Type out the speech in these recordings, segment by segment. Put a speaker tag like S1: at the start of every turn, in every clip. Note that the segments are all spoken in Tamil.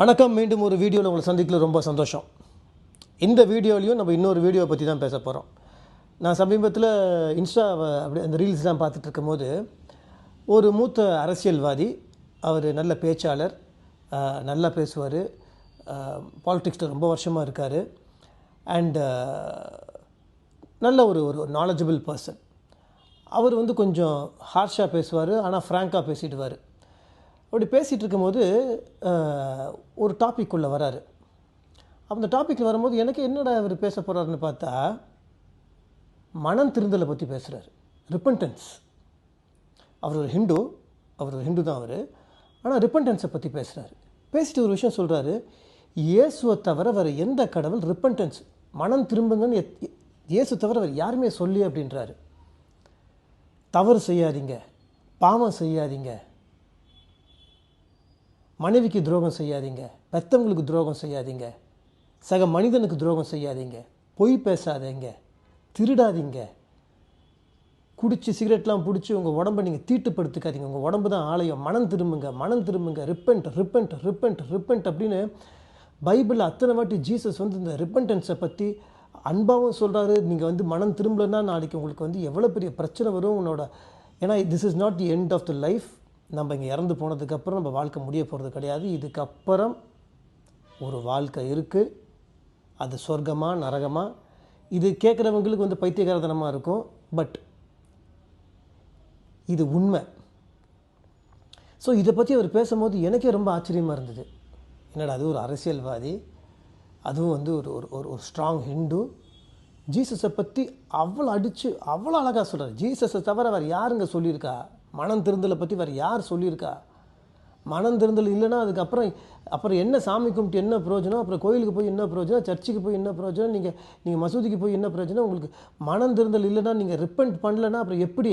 S1: வணக்கம் மீண்டும் ஒரு வீடியோவில் உங்களை சந்திக்கல ரொம்ப சந்தோஷம் இந்த வீடியோலையும் நம்ம இன்னொரு வீடியோவை பற்றி தான் பேச போகிறோம் நான் சமீபத்தில் இன்ஸ்டாவை அப்படி அந்த ரீல்ஸ்லாம் பார்த்துட்டு இருக்கும்போது ஒரு மூத்த அரசியல்வாதி அவர் நல்ல பேச்சாளர் நல்லா பேசுவார் பாலிட்டிக்ஸில் ரொம்ப வருஷமாக இருக்கார் அண்டு நல்ல ஒரு ஒரு நாலேஜபிள் பர்சன் அவர் வந்து கொஞ்சம் ஹார்ஷாக பேசுவார் ஆனால் ஃப்ராங்காக பேசிடுவார் அப்படி பேசிகிட்டு இருக்கும்போது ஒரு டாபிக் உள்ளே வராரு அந்த டாப்பிக்கில் வரும்போது எனக்கு என்னடா அவர் பேச போகிறாருன்னு பார்த்தா மனம் திருந்தலை பற்றி பேசுகிறார் ரிப்பன்டன்ஸ் அவர் ஒரு ஹிந்து அவர் ஒரு ஹிந்து தான் அவர் ஆனால் ரிப்பன்டன்ஸை பற்றி பேசுகிறார் பேசிட்டு ஒரு விஷயம் சொல்கிறாரு இயேசுவை தவிர வர எந்த கடவுள் ரிப்பன்டன்ஸ் மனம் திரும்புங்கன்னு இயேசு தவிர அவர் யாருமே சொல்லி அப்படின்றாரு தவறு செய்யாதீங்க பாவம் செய்யாதீங்க மனைவிக்கு துரோகம் செய்யாதீங்க பெத்தவங்களுக்கு துரோகம் செய்யாதீங்க சக மனிதனுக்கு துரோகம் செய்யாதீங்க பொய் பேசாதீங்க திருடாதீங்க குடித்து சிகரெட்லாம் பிடிச்சி உங்கள் உடம்பை நீங்கள் தீட்டுப்படுத்துக்காதீங்க உங்கள் உடம்பு தான் ஆலயம் மனம் திரும்புங்க மனம் திரும்புங்க ரிப்பன்ட் ரிப்பன்ட் ரிப்பன்ட் ரிப்பன்ட் அப்படின்னு பைபிளில் அத்தனை வாட்டி ஜீசஸ் வந்து இந்த ரிப்பண்டன்ஸை பற்றி அன்பாகவும் சொல்கிறாரு நீங்கள் வந்து மனம் திரும்பலன்னா நாளைக்கு உங்களுக்கு வந்து எவ்வளோ பெரிய பிரச்சனை வரும் உன்னோட ஏன்னா this is not the end of the life நம்ம இங்கே இறந்து போனதுக்கப்புறம் நம்ம வாழ்க்கை முடிய போகிறது கிடையாது இதுக்கப்புறம் ஒரு வாழ்க்கை இருக்குது அது சொர்க்கமாக நரகமாக இது கேட்குறவங்களுக்கு வந்து பைத்தியகாரதனமாக இருக்கும் பட் இது உண்மை ஸோ இதை பற்றி அவர் பேசும்போது எனக்கே ரொம்ப ஆச்சரியமாக இருந்தது என்னடா அது ஒரு அரசியல்வாதி அதுவும் வந்து ஒரு ஒரு ஒரு ஒரு ஸ்ட்ராங் ஹிந்து ஜீசஸை பற்றி அவ்வளோ அடித்து அவ்வளோ அழகாக சொல்கிறார் ஜீசஸை தவிர வேறு யாருங்க சொல்லியிருக்கா மனம் திருந்தலை பற்றி வேறு யார் சொல்லியிருக்கா மனம் திருந்தல் இல்லைன்னா அதுக்கப்புறம் அப்புறம் என்ன சாமி கும்பிட்டு என்ன பிரயோஜனம் அப்புறம் கோயிலுக்கு போய் என்ன பிரயோஜனம் சர்ச்சுக்கு போய் என்ன பிரயோஜனம் நீங்கள் நீங்கள் மசூதிக்கு போய் என்ன பிரயோஜனம் உங்களுக்கு மனம் திருந்தல் இல்லைன்னா நீங்கள் ரிப்பெண்ட் பண்ணலன்னா அப்புறம் எப்படி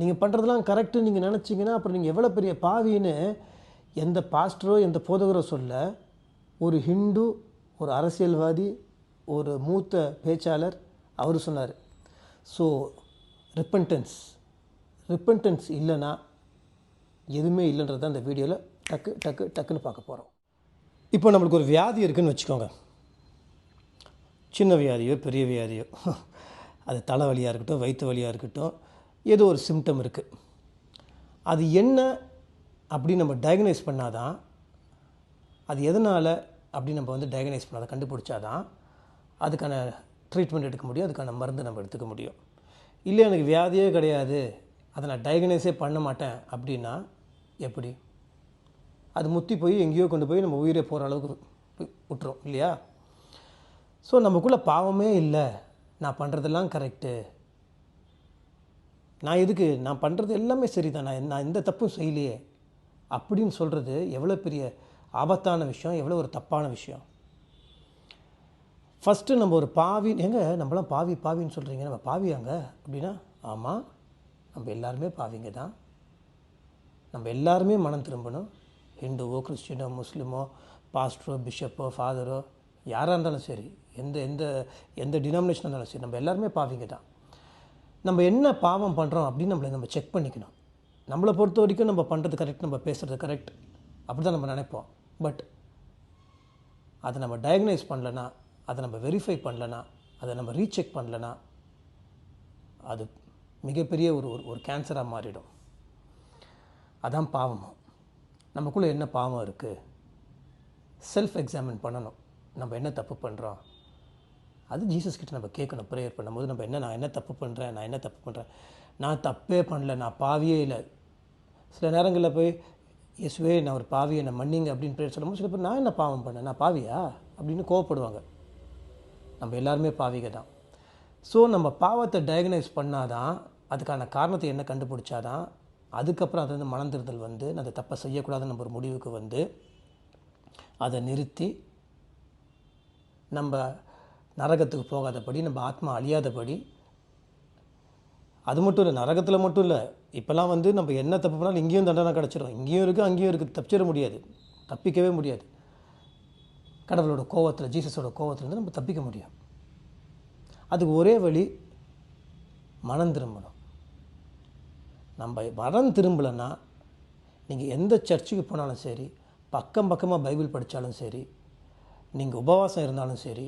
S1: நீங்கள் பண்ணுறதெல்லாம் கரெக்டுன்னு நீங்கள் நினச்சிங்கன்னா அப்புறம் நீங்கள் எவ்வளோ பெரிய பாவின்னு எந்த பாஸ்டரோ எந்த போதகரோ சொல்ல ஒரு ஹிந்து ஒரு அரசியல்வாதி ஒரு மூத்த பேச்சாளர் அவர் சொன்னார் ஸோ ரிப்பன்டன்ஸ் ரிப்பன்டன்ஸ் இல்லைன்னா எதுவுமே இல்லைன்றத அந்த வீடியோவில் டக்கு டக்கு டக்குன்னு பார்க்க போகிறோம் இப்போ நம்மளுக்கு ஒரு வியாதி இருக்குதுன்னு வச்சுக்கோங்க சின்ன வியாதியோ பெரிய வியாதியோ அது தலைவலியாக இருக்கட்டும் வயிற்று வலியாக இருக்கட்டும் ஏதோ ஒரு சிம்டம் இருக்குது அது என்ன அப்படின்னு நம்ம டயக்னைஸ் பண்ணாதான் அது எதனால் அப்படி நம்ம வந்து டயக்னைஸ் பண்ணாத கண்டுபிடிச்சாதான் அதுக்கான ட்ரீட்மெண்ட் எடுக்க முடியும் அதுக்கான மருந்து நம்ம எடுத்துக்க முடியும் இல்லை எனக்கு வியாதியே கிடையாது அதை நான் டயக்னைஸே பண்ண மாட்டேன் அப்படின்னா எப்படி அது முத்தி போய் எங்கேயோ கொண்டு போய் நம்ம உயிரை போகிற அளவுக்கு விட்டுறோம் இல்லையா ஸோ நமக்குள்ளே பாவமே இல்லை நான் பண்ணுறதெல்லாம் கரெக்டு நான் எதுக்கு நான் பண்ணுறது எல்லாமே சரி தான் நான் நான் எந்த தப்பும் செய்யலையே அப்படின்னு சொல்கிறது எவ்வளோ பெரிய ஆபத்தான விஷயம் எவ்வளோ ஒரு தப்பான விஷயம் ஃபஸ்ட்டு நம்ம ஒரு பாவி எங்கே நம்மளாம் பாவி பாவின்னு சொல்கிறீங்க நம்ம பாவியாங்க அப்படின்னா ஆமாம் நம்ம எல்லாருமே பாவிங்க தான் நம்ம எல்லாருமே மனம் திரும்பணும் ஹிந்துவோ கிறிஸ்டினோ முஸ்லீமோ பாஸ்டரோ பிஷப்போ ஃபாதரோ யாராக இருந்தாலும் சரி எந்த எந்த எந்த டினாமினேஷனாக இருந்தாலும் சரி நம்ம எல்லாருமே பாவிங்க தான் நம்ம என்ன பாவம் பண்ணுறோம் அப்படின்னு நம்மளை நம்ம செக் பண்ணிக்கணும் நம்மளை பொறுத்த வரைக்கும் நம்ம பண்ணுறது கரெக்ட் நம்ம பேசுகிறது கரெக்ட் அப்படி தான் நம்ம நினைப்போம் பட் அதை நம்ம டயக்னைஸ் பண்ணலன்னா அதை நம்ம வெரிஃபை பண்ணலன்னா அதை நம்ம ரீசெக் பண்ணலன்னா அது மிகப்பெரிய ஒரு ஒரு கேன்சராக மாறிடும் அதான் பாவம் நமக்குள்ளே என்ன பாவம் இருக்குது செல்ஃப் எக்ஸாமின் பண்ணணும் நம்ம என்ன தப்பு பண்ணுறோம் அது ஜீசஸ் கிட்டே நம்ம கேட்கணும் ப்ரேயர் பண்ணும்போது நம்ம என்ன நான் என்ன தப்பு பண்ணுறேன் நான் என்ன தப்பு பண்ணுறேன் நான் தப்பே பண்ணல நான் பாவியே இல்லை சில நேரங்களில் போய் இயேசுவே நான் ஒரு பாவியை நான் மன்னிங்க அப்படின்னு ப்ரேயர் சொல்லும்போது சில பேர் நான் என்ன பாவம் பண்ணேன் நான் பாவியா அப்படின்னு கோவப்படுவாங்க நம்ம எல்லாருமே பாவிக தான் ஸோ நம்ம பாவத்தை டயக்னைஸ் பண்ணால் தான் அதுக்கான காரணத்தை என்ன கண்டுபிடிச்சா தான் அதுக்கப்புறம் அது வந்து மனந்திருதல் வந்து அந்த தப்பை செய்யக்கூடாதுன்னு நம்ம ஒரு முடிவுக்கு வந்து அதை நிறுத்தி நம்ம நரகத்துக்கு போகாதபடி நம்ம ஆத்மா அழியாதபடி அது மட்டும் இல்லை நரகத்தில் மட்டும் இல்லை இப்போல்லாம் வந்து நம்ம என்ன தப்பு பண்ணாலும் இங்கேயும் தண்டனை கிடச்சிடும் இங்கேயும் இருக்குது அங்கேயும் இருக்குது தப்பிச்சிட முடியாது தப்பிக்கவே முடியாது கடவுளோட கோவத்தில் ஜீசஸோட கோவத்துலேருந்து நம்ம தப்பிக்க முடியும் அதுக்கு ஒரே வழி மனம் திரும்பணும் நம்ம மனம் திரும்பலைன்னா நீங்கள் எந்த சர்ச்சுக்கு போனாலும் சரி பக்கம் பக்கமாக பைபிள் படித்தாலும் சரி நீங்கள் உபவாசம் இருந்தாலும் சரி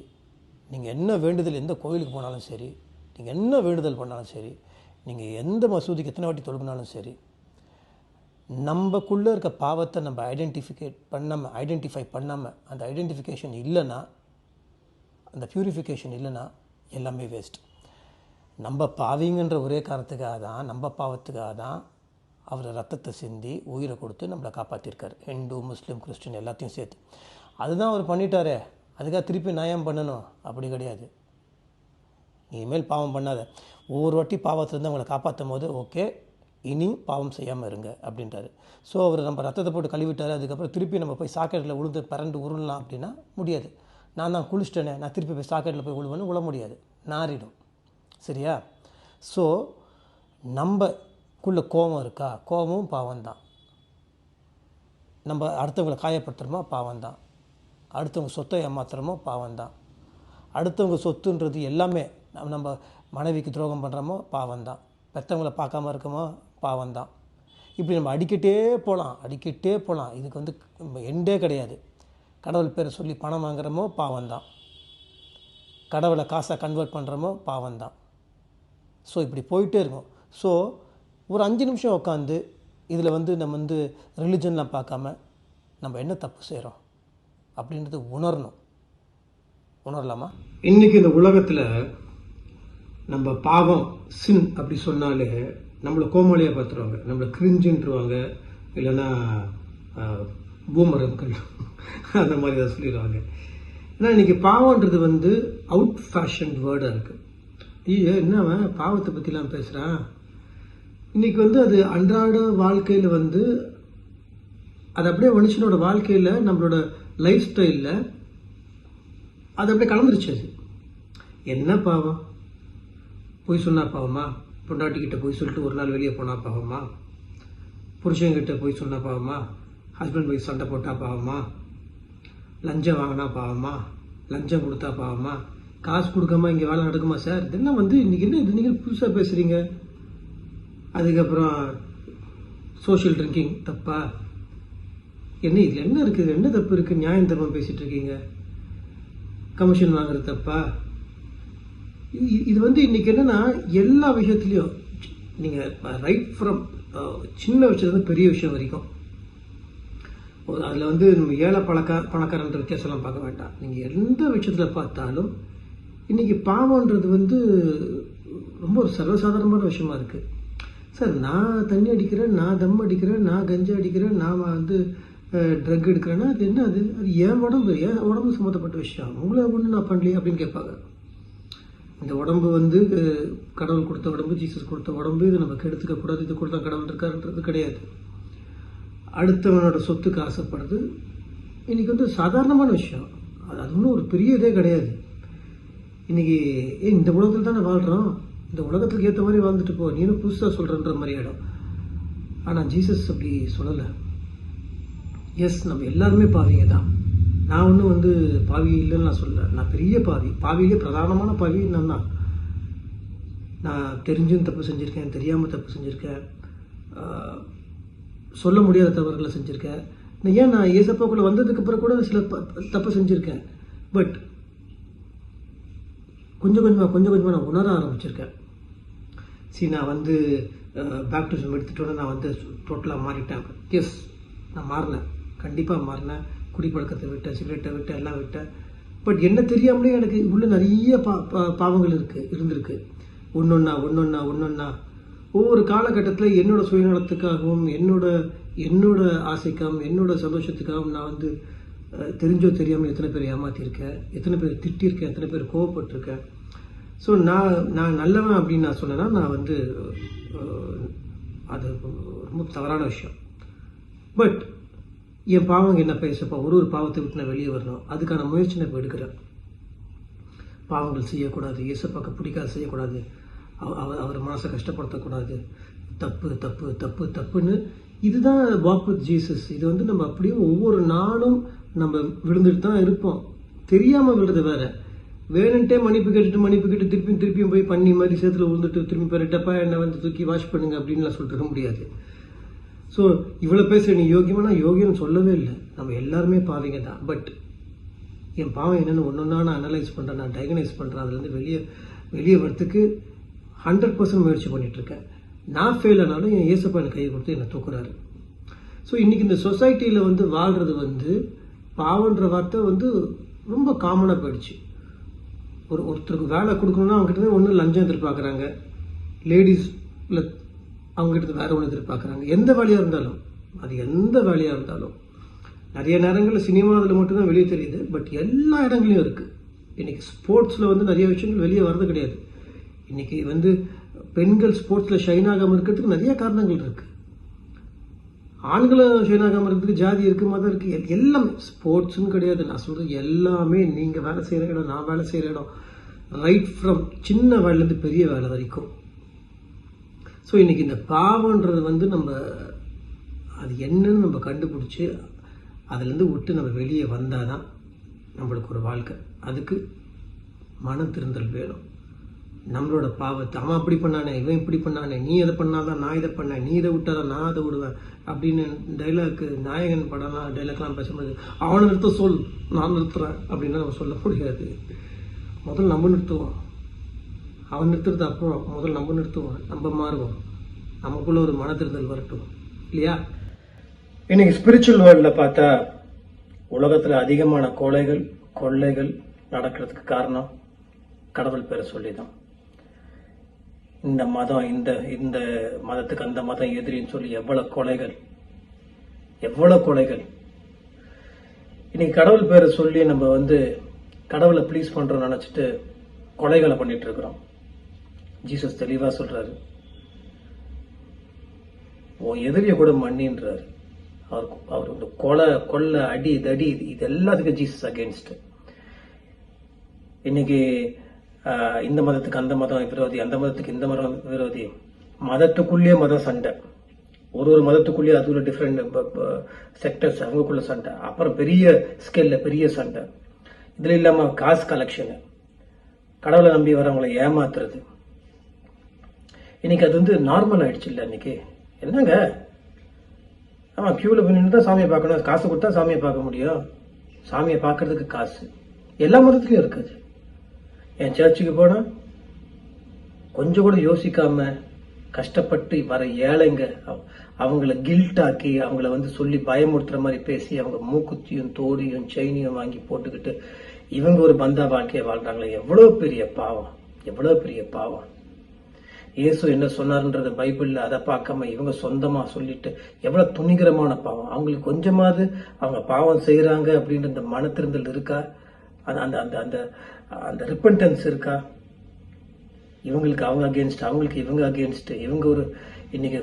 S1: நீங்கள் என்ன வேண்டுதல் எந்த கோயிலுக்கு போனாலும் சரி நீங்கள் என்ன வேண்டுதல் பண்ணாலும் சரி நீங்கள் எந்த மசூதிக்கு எத்தனை வாட்டி தொழுகினாலும் சரி நம்மக்குள்ளே இருக்க பாவத்தை நம்ம ஐடென்டிஃபிகேட் பண்ணாமல் ஐடென்டிஃபை பண்ணாமல் அந்த ஐடென்டிஃபிகேஷன் இல்லைன்னா அந்த ப்யூரிஃபிகேஷன் இல்லைன்னா எல்லாமே வேஸ்ட் நம்ம பாவிங்கன்ற ஒரே காரணத்துக்காக தான் நம்ம பாவத்துக்காக தான் அவர் ரத்தத்தை சிந்தி உயிரை கொடுத்து நம்மளை காப்பாற்றிருக்கார் ஹிந்து முஸ்லீம் கிறிஸ்டின் எல்லாத்தையும் சேர்த்து அதுதான் அவர் பண்ணிட்டாரே அதுக்காக திருப்பி நியாயம் பண்ணணும் அப்படி கிடையாது இனிமேல் பாவம் பண்ணாத ஒவ்வொரு வாட்டி பாவத்திலேருந்து அவங்களை காப்பாற்றும் போது ஓகே இனி பாவம் செய்யாமல் இருங்க அப்படின்றாரு ஸோ அவர் நம்ம ரத்தத்தை போட்டு கழுவிட்டார் அதுக்கப்புறம் திருப்பி நம்ம போய் சாக்கெட்டில் உளுந்து பரண்டு உருளலாம் அப்படின்னா முடியாது நான் தான் குளிச்சிட்டேனே நான் திருப்பி போய் சாக்கெட்டில் போய் விழுவேன்னு விழ முடியாது நாரிடும் சரியா ஸோ நம்மக்குள்ளே கோபம் இருக்கா கோபமும் பாவம் தான் நம்ம அடுத்தவங்களை காயப்படுத்துகிறோமோ பாவம் தான் அடுத்தவங்க சொத்தை ஏமாத்துறமோ பாவம் தான் அடுத்தவங்க சொத்துன்றது எல்லாமே நம்ம நம்ம மனைவிக்கு துரோகம் பண்ணுறோமோ பாவம் தான் பெற்றவங்களை பார்க்காம இருக்கோமோ பாவம் தான் இப்படி நம்ம அடிக்கிட்டே போகலாம் அடிக்கிட்டே போகலாம் இதுக்கு வந்து எண்டே கிடையாது கடவுள் பேரை சொல்லி பணம் பாவம் பாவம்தான் கடவுளை காசை கன்வெர்ட் பாவம் பாவம்தான் ஸோ இப்படி போயிட்டே இருக்கும் ஸோ ஒரு அஞ்சு நிமிஷம் உட்காந்து இதில் வந்து நம்ம வந்து ரிலிஜன்லாம் பார்க்காம நம்ம என்ன தப்பு செய்கிறோம் அப்படின்றது உணரணும் உணரலாமா
S2: இன்றைக்கி இந்த உலகத்தில் நம்ம பாவம் சின் அப்படி சொன்னாலே நம்மளை கோமாளியாக பார்த்துருவாங்க நம்மளை கிரிஞ்சுன்ட்டுருவாங்க இல்லைன்னா பூமரங்கள் அந்த மாதிரி அதை சொல்லிடுவாங்க ஏன்னா இன்றைக்கி பாவன்றது வந்து அவுட் ஃபேஷன் வேர்டாக இருக்குது ஐயோ என்னவன் பாவத்தை பற்றிலாம் பேசுகிறான் இன்றைக்கி வந்து அது அன்றாட வாழ்க்கையில் வந்து அது அப்படியே மனுஷனோட வாழ்க்கையில் நம்மளோட லைஃப் ஸ்டைலில் அது அப்படியே கலந்துருச்சு அது என்ன பாவம் போய் சொன்னால் பாவமா பொண்டாட்டிக்கிட்ட போய் சொல்லிட்டு ஒரு நாள் வெளியே போனால் பாவமா புருஷங்கிட்ட போய் சொன்னால் பாவமா ஹஸ்பண்ட் போய் சண்டை போட்டால் பாவமா லஞ்சம் வாங்கினா பாவமா லஞ்சம் கொடுத்தா பாவமா காசு கொடுக்காம இங்கே வேலை நடக்குமா சார் இதெல்லாம் வந்து இன்றைக்கி என்ன இது நீங்கள் புதுசாக பேசுகிறீங்க அதுக்கப்புறம் சோஷியல் ட்ரிங்கிங் தப்பா என்ன இதில் என்ன இருக்குது என்ன தப்பு இருக்குது நியாயம் தர்மம் பேசிகிட்டு இருக்கீங்க கமிஷன் வாங்குறது தப்பா இது வந்து இன்றைக்கி என்னென்னா எல்லா விஷயத்துலேயும் நீங்கள் ரைட் ஃப்ரம் சின்ன விஷயத்துலேருந்து பெரிய விஷயம் வரைக்கும் அதில் வந்து நம்ம ஏழை பழக்க பணக்காரன்ற வித்தியாசம்லாம் பார்க்க வேண்டாம் நீங்கள் எந்த விஷயத்தில் பார்த்தாலும் இன்றைக்கி பாவன்றது வந்து ரொம்ப ஒரு சர்வசாதாரணமான விஷயமா இருக்குது சார் நான் தண்ணி அடிக்கிறேன் நான் தம் அடிக்கிறேன் நான் கஞ்சா அடிக்கிறேன் நான் வந்து ட்ரக் எடுக்கிறேன்னா அது என்ன அது அது என் உடம்பு என் உடம்பு சம்மந்தப்பட்ட விஷயம் உங்களை ஒன்று நான் பண்ணலையே அப்படின்னு கேட்பாங்க இந்த உடம்பு வந்து கடவுள் கொடுத்த உடம்பு ஜீசஸ் கொடுத்த உடம்பு இது நமக்கு எடுத்துக்க கூடாது இது கொடுத்தா கடவுள் இருக்காருன்றது கிடையாது அடுத்தவனோட சொத்துக்கு ஆசைப்படுறது இன்றைக்கி வந்து சாதாரணமான விஷயம் அது அது ஒன்றும் ஒரு பெரிய இதே கிடையாது இன்றைக்கி ஏ இந்த உலகத்தில் தானே வாழ்கிறோம் இந்த உலகத்துக்கு ஏற்ற மாதிரி வாழ்ந்துட்டு போ நீனும் புதுசாக சொல்கிறன்ற மாதிரி இடம் ஆனால் ஜீசஸ் அப்படி சொல்லலை எஸ் நம்ம எல்லாருமே பாவிங்க தான் நான் ஒன்றும் வந்து பாவி இல்லைன்னு நான் சொல்லலை நான் பெரிய பாவி பாவியிலே பிரதானமான பாவி நான் தான் நான் தெரிஞ்சும் தப்பு செஞ்சுருக்கேன் தெரியாமல் தப்பு செஞ்சுருக்கேன் சொல்ல முடியாத தவறுகளை செஞ்சுருக்கேன் ஏன் நான் ஏசப்பாக்குள்ளே அப்புறம் கூட சில தப்பு செஞ்சுருக்கேன் பட் கொஞ்சம் கொஞ்சமாக கொஞ்சம் கொஞ்சமாக நான் உணர ஆரம்பிச்சிருக்கேன் சரி நான் வந்து பேப்டிசம் எடுத்துட்டோன்னே நான் வந்து டோட்டலாக மாறிட்டேன் எஸ் நான் மாறினேன் கண்டிப்பாக மாறினேன் குடிப்பழக்கத்தை விட்டேன் சிகரெட்டை விட்டேன் எல்லாம் விட்டேன் பட் என்ன தெரியாமலே எனக்கு உள்ள நிறைய பா பாவங்கள் இருக்குது இருந்திருக்கு ஒன்று ஒன்றா ஒன்று ஒன்றா ஒன்று ஒன்றா ஒவ்வொரு காலகட்டத்தில் என்னோட சுயநலத்துக்காகவும் என்னோட என்னோட ஆசைக்காகவும் என்னோட சந்தோஷத்துக்காகவும் நான் வந்து தெரிஞ்சோ தெரியாமல் எத்தனை பேர் ஏமாற்றியிருக்கேன் எத்தனை பேர் திட்டிருக்கேன் எத்தனை பேர் கோவப்பட்டிருக்கேன் ஸோ நான் நான் நல்லவன் அப்படின்னு நான் சொன்னேன்னா நான் வந்து அது ரொம்ப தவறான விஷயம் பட் என் பாவம் என்ன பேசப்போ ஒரு ஒரு பாவத்தை விட்டு நான் வெளியே வரணும் அதுக்கான முயற்சி நான் இப்போ எடுக்கிறேன் பாவங்கள் செய்யக்கூடாது இயேசப்பாக்க பிடிக்காது செய்யக்கூடாது அவர் அவர் மனசை கஷ்டப்படுத்தக்கூடாது தப்பு தப்பு தப்பு தப்புன்னு இதுதான் வாக் வித் ஜீசஸ் இது வந்து நம்ம அப்படியே ஒவ்வொரு நாளும் நம்ம விழுந்துட்டு தான் இருப்போம் தெரியாமல் விழுறது வேற வேணுன்ட்டே மன்னிப்பு கேட்டுட்டு மன்னிப்பு கேட்டு திருப்பியும் திருப்பியும் போய் பண்ணி மாதிரி சேர்த்துல விழுந்துட்டு திரும்பி போய் டப்பா என்னை வந்து தூக்கி வாஷ் பண்ணுங்க அப்படின்லாம் சொல்லிட்டு முடியாது ஸோ இவ்வளோ பேச நீ யோகியமானா யோகியம் சொல்லவே இல்லை நம்ம எல்லாருமே பாவீங்க தான் பட் என் பாவம் என்னென்னு ஒன்று ஒன்றா நான் அனலைஸ் பண்ணுறேன் நான் டயகனைஸ் பண்ணுறேன் அதுலேருந்து வெளியே வெளியே வரத்துக்கு ஹண்ட்ரட் பர்சன்ட் முயற்சி பண்ணிகிட்ருக்கேன் நான் ஃபெயில் ஆனாலும் என் இயேசப்பா எனக்கு கை கொடுத்து என்னை தூக்குறாரு ஸோ இன்றைக்கி இந்த சொசைட்டியில் வந்து வாழ்கிறது வந்து பாவன்ற வார்த்தை வந்து ரொம்ப காமனாக போயிடுச்சு ஒரு ஒருத்தருக்கு வேலை கொடுக்கணும்னா அவங்ககிட்ட ஒன்று லஞ்சம் எதிர்பார்க்குறாங்க லேடிஸில் அவங்ககிட்ட வேறு ஒன்று எதிர்பார்க்குறாங்க எந்த வேலையாக இருந்தாலும் அது எந்த வேலையாக இருந்தாலும் நிறைய நேரங்களில் சினிமாவில் மட்டும்தான் வெளியே தெரியுது பட் எல்லா இடங்களையும் இருக்குது இன்றைக்கி ஸ்போர்ட்ஸில் வந்து நிறைய விஷயங்கள் வெளியே வர்றது கிடையாது இன்னைக்கு வந்து பெண்கள் ஸ்போர்ட்ஸில் ஷைன் ஆகாமல் இருக்கிறதுக்கு நிறைய காரணங்கள் இருக்குது ஆண்களும் ஷைன் ஆகாமல் இருக்கிறதுக்கு ஜாதி இருக்குது மதம் இருக்குது எல்லாமே ஸ்போர்ட்ஸுன்னு கிடையாது நான் சொல்கிறது எல்லாமே நீங்கள் வேலை செய்கிற இடம் நான் வேலை செய்கிற இடம் ரைட் ஃப்ரம் சின்ன வேலைலேருந்து பெரிய வேலை வரைக்கும் ஸோ இன்றைக்கி இந்த பாவன்றது வந்து நம்ம அது என்னன்னு நம்ம கண்டுபிடிச்சி அதுலேருந்து விட்டு நம்ம வெளியே வந்தால் தான் நம்மளுக்கு ஒரு வாழ்க்கை அதுக்கு மன திருந்தல் வேணும் நம்மளோட பாவத்தை அவன் அப்படி பண்ணானே இவன் இப்படி பண்ணானே நீ இதை பண்ணாதான் நான் இதை பண்ணேன் நீ இதை விட்டாதான் நான் அதை விடுவேன் அப்படின்னு டைலாக்கு நாயகன் படம்லாம் டைலாக்லாம் பேசும்போது அவனை நிறுத்த சொல் நான் நிறுத்துறேன் அப்படின்னு நம்ம சொல்ல முடியாது முதல் நம்ம நிறுத்துவோம் அவன் நிறுத்துறது அப்புறம் முதல் நம்ம நிறுத்துவோம் நம்ம மாறுவோம் நமக்குள்ள ஒரு மனத்திருந்தல் வரட்டும் இல்லையா இன்னைக்கு ஸ்பிரிச்சுவல் வேர்ல்டில் பார்த்தா உலகத்தில் அதிகமான கொலைகள் கொள்ளைகள் நடக்கிறதுக்கு காரணம் கடவுள் பேரை சொல்லி தான் இந்த மதம் இந்த இந்த மதத்துக்கு அந்த மதம் எதிரின்னு சொல்லி எவ்வளவு கொலைகள் எவ்வளவு கொலைகள் இன்னைக்கு கடவுள் பேரை சொல்லி நம்ம வந்து கடவுளை ப்ளீஸ் பண்றோம் நினைச்சிட்டு கொலைகளை பண்ணிட்டு இருக்கிறோம் ஜீசஸ் தெளிவா சொல்றாரு உன் எதிரிய கூட மன்னின்றாரு அவர் அவர் கொலை கொள்ள அடி தடி இது எல்லாத்துக்கும் ஜீசஸ் அகேன்ஸ்ட் இன்னைக்கு இந்த மதத்துக்கு அந்த மதம் விரோதி அந்த மதத்துக்கு இந்த மதம் விரோதி மதத்துக்குள்ளேயே மத சண்டை ஒரு ஒரு மதத்துக்குள்ளேயே அதுக்குள்ள டிஃப்ரெண்ட் செக்டர்ஸ் அவங்களுக்குள்ள சண்டை அப்புறம் பெரிய ஸ்கேலில் பெரிய சண்டை இதில் இல்லாமல் காசு கலெக்ஷனு கடவுளை நம்பி வரவங்களை ஏமாத்துறது இன்னைக்கு அது வந்து நார்மல் ஆயிடுச்சு இல்லை இன்னைக்கு என்னங்க ஆமாம் க்யூவில் போய் தான் சாமியை பார்க்கணும் காசு கொடுத்தா சாமியை பார்க்க முடியும் சாமியை பார்க்கறதுக்கு காசு எல்லா மதத்துலையும் இருக்குது என் சர்ச்சுக்கு போனால் கொஞ்சம் கூட யோசிக்காம கஷ்டப்பட்டு வர ஏழைங்க அவங்கள ஆக்கி அவங்கள வந்து சொல்லி பயமுறுத்துற மாதிரி பேசி அவங்க மூக்குத்தியும் தோடியும் செயினியும் வாங்கி போட்டுக்கிட்டு இவங்க ஒரு பந்தா வாழ்க்கையை வாழ்றாங்களே எவ்வளோ பெரிய பாவம் எவ்வளோ பெரிய பாவம் இயேசு என்ன சொன்னார்ன்றது பைபிளில் அதை பார்க்காம இவங்க சொந்தமாக சொல்லிட்டு எவ்வளோ துணிகரமான பாவம் அவங்களுக்கு கொஞ்சமாவது அவங்க பாவம் செய்கிறாங்க அப்படின்ற அந்த மனத்திருந்தல் இருக்கா அந்த அந்த அந்த அந்த ரிப்பன்டன்ஸ் இருக்கா இவங்களுக்கு அவங்க அகேன்ஸ்ட் அவங்களுக்கு இவங்க அகேன்ஸ்ட் இவங்க ஒரு இன்னைக்கு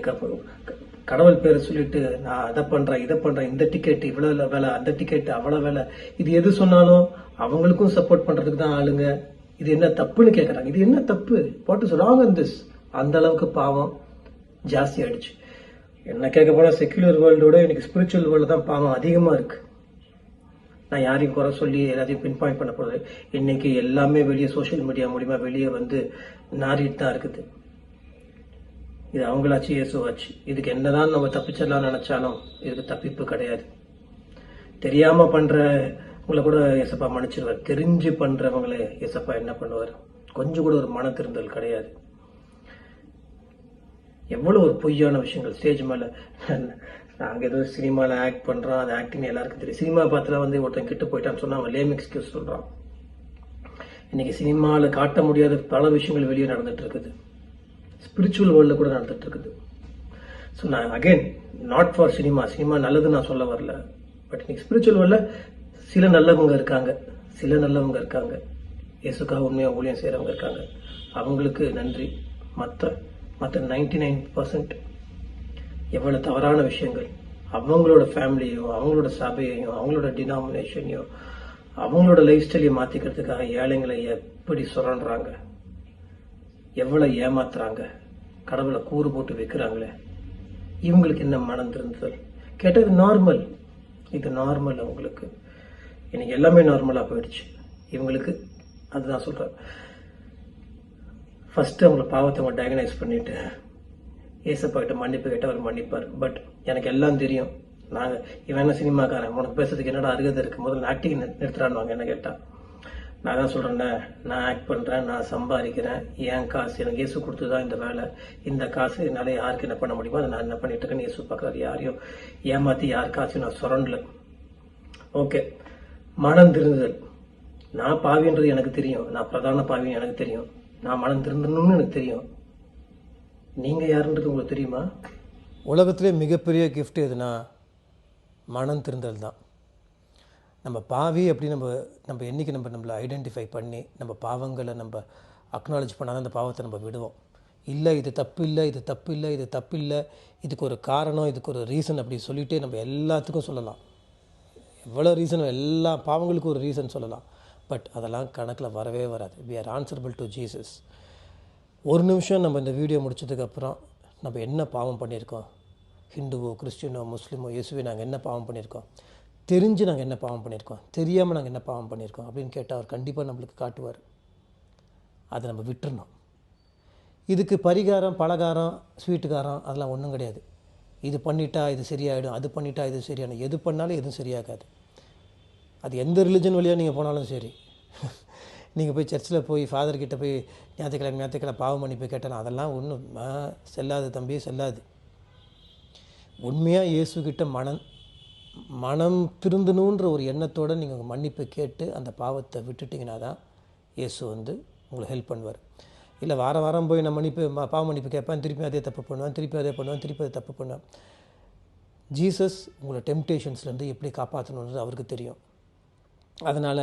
S2: கடவுள் பேரை சொல்லிட்டு நான் அதை பண்றேன் இதை பண்றேன் இந்த டிக்கெட் இவ்வளவு வேலை அந்த டிக்கெட் அவ்வளவு வேலை இது எது சொன்னாலும் அவங்களுக்கும் சப்போர்ட் பண்றதுக்கு தான் ஆளுங்க இது என்ன தப்புன்னு கேட்குறாங்க இது என்ன தப்பு what is wrong on this அந்த அளவுக்கு பாவம் ஜாஸ்தி ஆயிடுச்சு என்ன கேட்க போனால் செக்யூலர் வேர்ல்டோட இன்னைக்கு ஸ்பிரிச்சுவல் வேர்ல்டு தான் பாவம் அதிகமாக இருக்கு நான் யாரையும் குறை சொல்லி எல்லாத்தையும் பின் பாயிண்ட் பண்ண போறது இன்னைக்கு எல்லாமே வெளியே சோஷியல் மீடியா மூலியமா வெளியே வந்து நாரிட்டு தான் இருக்குது இது அவங்களாச்சு இயேசுவாச்சு இதுக்கு என்னதான் நம்ம தப்பிச்சிடலாம் நினைச்சாலும் இதுக்கு தப்பிப்பு கிடையாது பண்ற உங்களை கூட இயேசப்பா மன்னிச்சிருவார் தெரிஞ்சு பண்றவங்களே இயேசப்பா என்ன பண்ணுவார் கொஞ்சம் கூட ஒரு மன திருந்தல் கிடையாது எவ்வளவு ஒரு பொய்யான விஷயங்கள் ஸ்டேஜ் மேல நாங்கள் ஏதோ சினிமாவில் ஆக்ட் பண்ணுறான் அது ஆக்டிங் எல்லாருக்கும் தெரியும் சினிமா பார்த்துல வந்து ஒருத்தன் கிட்ட போயிட்டான்னு சொன்னால் அவன் லேம் எக்ஸ்கியூஸ் சொல்கிறான் இன்னைக்கு சினிமாவில் காட்ட முடியாத பல விஷயங்கள் வெளியே நடந்துட்டு இருக்குது ஸ்பிரிச்சுவல் வேர்ல்டில் கூட நடந்துட்டு இருக்குது ஸோ நான் again not for cinema cinema நல்லது நான் சொல்ல வரல பட் இன்னைக்கு ஸ்பிரிச்சுவல் வேர்ல்டில் சில நல்லவங்க இருக்காங்க சில நல்லவங்க இருக்காங்க இயேசுக்காக உண்மையாக ஊழியம் செய்கிறவங்க இருக்காங்க அவங்களுக்கு நன்றி மற்ற மற்ற நைன்டி நைன் பர்சன்ட் எவ்வளோ தவறான விஷயங்கள் அவங்களோட ஃபேமிலியோ அவங்களோட சபையையும் அவங்களோட டினாமினேஷனையும் அவங்களோட லைஃப் ஸ்டைலையும் மாற்றிக்கிறதுக்காக ஏழைங்களை எப்படி சுரண்றாங்க எவ்வளோ ஏமாத்துறாங்க கடவுளை கூறு போட்டு வைக்கிறாங்களே இவங்களுக்கு என்ன மனம் திருந்துதல் கேட்டது நார்மல் இது நார்மல் அவங்களுக்கு எனக்கு எல்லாமே நார்மலாக போயிடுச்சு இவங்களுக்கு அதுதான் சொல்கிறேன் ஃபஸ்ட்டு அவங்கள பாவத்தை அவங்க டயக்னைஸ் பண்ணிவிட்டு ஏசப்பா மன்னிப்பு கேட்டு அவர் மன்னிப்பார் பட் எனக்கு எல்லாம் தெரியும் நாங்கள் இவன் என்ன சினிமாக்காரன் உனக்கு பேசுறதுக்கு என்னடா அருகதை இருக்கு முதல்ல ஆக்டிங் நிறுத்துறான்னு என்ன கேட்டான் நான் தான் சொல்கிறேன்ல நான் ஆக்ட் பண்ணுறேன் நான் சம்பாதிக்கிறேன் என் காசு எனக்கு இயேசு கொடுத்து தான் இந்த வேலை இந்த காசு என்னால் யாருக்கு என்ன பண்ண முடியுமோ அதை நான் என்ன பண்ணிட்டு இருக்கேன்னு இயேசு பார்க்குறாரு யாரையும் ஏமாற்றி யார் காசையும் நான் சுரண்டல ஓகே மனம் திருந்துதல் நான் பாவின்றது எனக்கு தெரியும் நான் பிரதான பாவின்னு எனக்கு தெரியும் நான் மனம் திருந்தணும்னு எனக்கு தெரியும் நீங்கள் யாருன்றது உங்களுக்கு தெரியுமா உலகத்திலே மிகப்பெரிய கிஃப்ட் எதுனா மனம் திருந்தல் தான் நம்ம பாவி அப்படி நம்ம நம்ம என்றைக்கு நம்ம நம்மளை ஐடென்டிஃபை பண்ணி நம்ம பாவங்களை நம்ம அக்னாலஜ் பண்ணால் அந்த பாவத்தை நம்ம விடுவோம் இல்லை இது தப்பு இல்லை இது தப்பு இல்லை இது தப்பு இல்லை இதுக்கு ஒரு காரணம் இதுக்கு ஒரு ரீசன் அப்படி சொல்லிகிட்டே நம்ம எல்லாத்துக்கும் சொல்லலாம் எவ்வளோ ரீசனும் எல்லா பாவங்களுக்கும் ஒரு ரீசன் சொல்லலாம் பட் அதெல்லாம் கணக்கில் வரவே வராது we are answerable to Jesus ஒரு நிமிஷம் நம்ம இந்த வீடியோ முடிச்சதுக்கப்புறம் நம்ம என்ன பாவம் பண்ணியிருக்கோம் ஹிந்துவோ கிறிஸ்டினோ முஸ்லீமோ இயேசுவோ நாங்கள் என்ன பாவம் பண்ணியிருக்கோம் தெரிஞ்சு நாங்கள் என்ன பாவம் பண்ணியிருக்கோம் தெரியாமல் நாங்கள் என்ன பாவம் பண்ணியிருக்கோம் அப்படின்னு கேட்டால் அவர் கண்டிப்பாக நம்மளுக்கு காட்டுவார் அதை நம்ம விட்டுறணும் இதுக்கு பரிகாரம் பலகாரம் ஸ்வீட்டுக்காரம் அதெல்லாம் ஒன்றும் கிடையாது இது பண்ணிட்டா இது சரியாயிடும் அது பண்ணிட்டா இது சரியாயிடும் எது பண்ணாலும் எதுவும் சரியாகாது அது எந்த ரிலிஜன் வழியாக நீங்கள் போனாலும் சரி நீங்கள் போய் சர்ச்சில் போய் ஃபாதர்கிட்ட போய் ஞாயிற்றுக்கிழமை ஞாயிற்றுக்கிழமை பாவம் மன்னிப்பு கேட்டலாம் அதெல்லாம் ஒன்றும் செல்லாது தம்பி செல்லாது உண்மையாக இயேசுக்கிட்ட மனம் மனம் திருந்தணுன்ற ஒரு எண்ணத்தோடு நீங்கள் மன்னிப்பு கேட்டு அந்த பாவத்தை விட்டுட்டிங்கன்னா தான் இயேசு வந்து உங்களை ஹெல்ப் பண்ணுவார் இல்லை வாரம் வாரம் போய் நான் மன்னிப்பு பாவ மன்னிப்பு கேட்பேன் திருப்பி அதே தப்பு பண்ணுவேன் திருப்பி அதே பண்ணுவேன் திருப்பி அதே தப்பு பண்ணுவேன் ஜீசஸ் உங்களை டெம்டேஷன்ஸ்லேருந்து எப்படி காப்பாற்றணுன்றது அவருக்கு தெரியும் அதனால்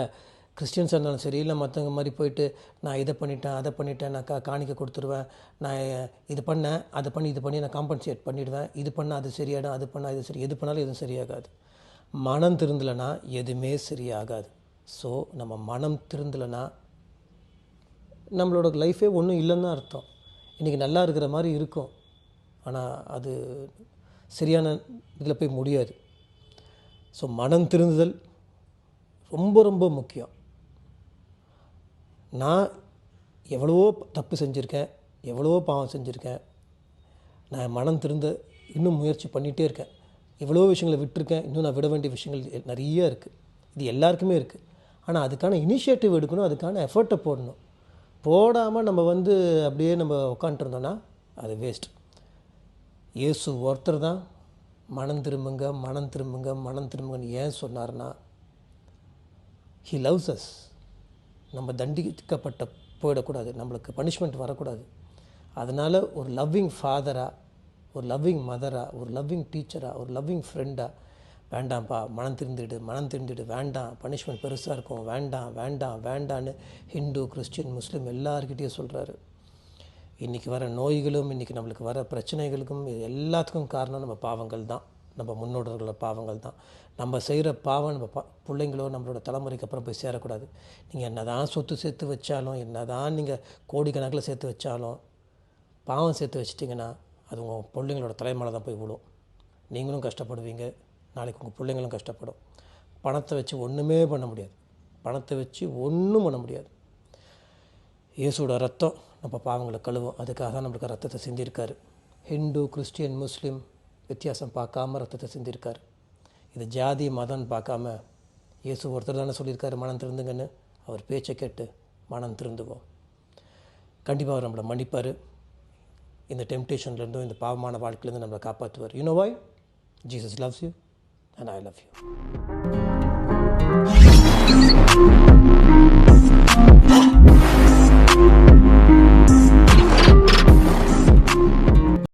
S2: கிறிஸ்டின்ஸாக இருந்தாலும் சரி இல்லை மற்றவங்க மாதிரி போயிட்டு நான் இதை பண்ணிட்டேன் அதை பண்ணிட்டேன் நான் கா காணிக்க கொடுத்துருவேன் நான் இது பண்ணேன் அதை பண்ணி இது பண்ணி நான் காம்பன்சேட் பண்ணிவிடுவேன் இது பண்ணால் அது சரியாயிடும் அது பண்ணால் இது சரி எது பண்ணாலும் எதுவும் சரியாகாது மனம் திருந்தலைன்னா எதுவுமே சரியாகாது ஸோ நம்ம மனம் திருந்தலைன்னா நம்மளோட லைஃபே ஒன்றும் இல்லைன்னு அர்த்தம் இன்றைக்கி நல்லா இருக்கிற மாதிரி இருக்கும் ஆனால் அது சரியான இதில் போய் முடியாது ஸோ மனம் திருந்துதல் ரொம்ப ரொம்ப முக்கியம் நான் எவ்வளவோ தப்பு செஞ்சுருக்கேன் எவ்வளவோ பாவம் செஞ்சுருக்கேன் நான் மனம் திருந்த இன்னும் முயற்சி பண்ணிகிட்டே இருக்கேன் எவ்வளோ விஷயங்களை விட்டுருக்கேன் இன்னும் நான் விட வேண்டிய விஷயங்கள் நிறைய இருக்குது இது எல்லாருக்குமே இருக்குது ஆனால் அதுக்கான இனிஷியேட்டிவ் எடுக்கணும் அதுக்கான எஃபர்ட்டை போடணும் போடாமல் நம்ம வந்து அப்படியே நம்ம உட்காந்துருந்தோன்னா அது வேஸ்ட் இயேசு ஒருத்தர் தான் மனம் திரும்புங்க மனம் திரும்புங்க மனம் திரும்புங்கன்னு ஏன் சொன்னார்னா ஹி லவ்ஸ் அஸ் நம்ம தண்டிக்கப்பட்ட போயிடக்கூடாது நம்மளுக்கு பனிஷ்மெண்ட் வரக்கூடாது அதனால் ஒரு லவ்விங் ஃபாதராக ஒரு லவ்விங் மதராக ஒரு லவ்விங் டீச்சராக ஒரு லவ்விங் ஃப்ரெண்டாக வேண்டாம்ப்பா மனம் திருந்திடு மனம் திருந்திடு வேண்டாம் பனிஷ்மெண்ட் பெருசாக இருக்கும் வேண்டாம் வேண்டாம் வேண்டான்னு ஹிந்து கிறிஸ்டின் முஸ்லீம் எல்லாருக்கிட்டேயும் சொல்கிறாரு இன்றைக்கி வர நோய்களும் இன்றைக்கி நம்மளுக்கு வர பிரச்சனைகளுக்கும் இது எல்லாத்துக்கும் காரணம் நம்ம பாவங்கள் தான் நம்ம முன்னோடர்களோட பாவங்கள் தான் நம்ம செய்கிற பாவம் நம்ம பா பிள்ளைங்களோ நம்மளோட தலைமுறைக்கு அப்புறம் போய் சேரக்கூடாது நீங்கள் என்ன தான் சொத்து சேர்த்து வச்சாலும் என்ன தான் நீங்கள் கோடிக்கணக்கில் சேர்த்து வச்சாலும் பாவம் சேர்த்து வச்சிட்டிங்கன்னா அது உங்கள் பிள்ளைங்களோட தலைமலை தான் போய் விழும் நீங்களும் கஷ்டப்படுவீங்க நாளைக்கு உங்கள் பிள்ளைங்களும் கஷ்டப்படும் பணத்தை வச்சு ஒன்றுமே பண்ண முடியாது பணத்தை வச்சு ஒன்றும் பண்ண முடியாது இயேசுவோட ரத்தம் நம்ம பாவங்களை கழுவும் அதுக்காக தான் நம்மளுக்கு ரத்தத்தை சிந்திருக்காரு ஹிந்து கிறிஸ்டியன் முஸ்லீம் வித்தியாசம் பார்க்காம ரத்தத்தை சிந்திருக்கார் இது ஜாதி மதம்னு பார்க்காம இயேசு ஒருத்தர் தானே சொல்லியிருக்காரு மனம் திருந்துங்கன்னு அவர் பேச்சை கேட்டு மனம் திருந்துவோம் கண்டிப்பாக அவர் நம்மளை மன்னிப்பார் இந்த டெம்டேஷன்லேருந்தும் இந்த பாவமான வாழ்க்கையிலேருந்து நம்மளை காப்பாற்றுவார் you know why Jesus loves you and I love you